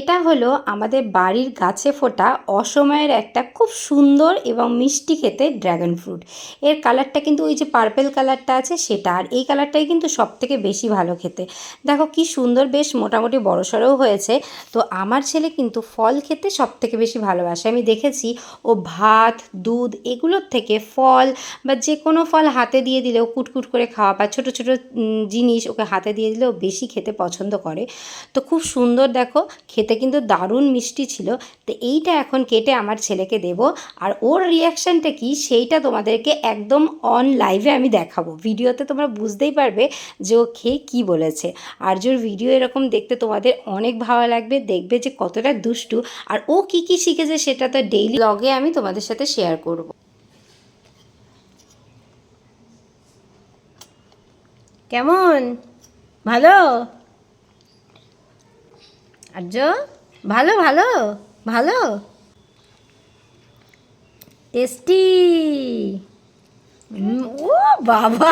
এটা হলো আমাদের বাড়ির গাছে ফোটা অসময়ের একটা খুব সুন্দর এবং মিষ্টি খেতে ড্র্যাগন ফ্রুট এর কালারটা কিন্তু ওই যে পার্পেল কালারটা আছে সেটা, আর এই কালারটাই কিন্তু সব থেকে বেশি ভালো খেতে। দেখো কি সুন্দর, বেশ মোটামুটি বড়সড়ও হয়েছে। তো আমার ছেলে কিন্তু ফল খেতে সব থেকে বেশি ভালোবাসে। আমি দেখেছি ও ভাত, দুধ এগুলোর থেকে ফল বা যে কোনো ফল হাতে দিয়ে দিলেও কুটকুট করে খাওয়া বা ছোটো ছোটো জিনিস ওকে হাতে দিয়ে দিলেও বেশি খেতে পছন্দ করে। তো খুব সুন্দর দেখো, খেতে কিন্তু দারুণ মিষ্টি ছিল। তো এইটা এখন কেটে আমার ছেলেকে দেব। আর ওর রিয়াকশানটা কি সেইটা তোমাদেরকে একদম অন লাইভে আমি দেখাবো। ভিডিওতে তোমরা বুঝতেই পারবে যে ও খেয়ে কী বলেছে। আর জোর ভিডিও এরকম দেখতে তোমাদের অনেক ভালো লাগবে। দেখবে যে কতটা দুষ্টু। আর ও কি কি শিখেছে সেটা তো ডেইলি লগে আমি তোমাদের সাথে শেয়ার করব। কেমন? ভালো? আর্য ভালো ভালো ভালো? টেস্টি। ও বাবা।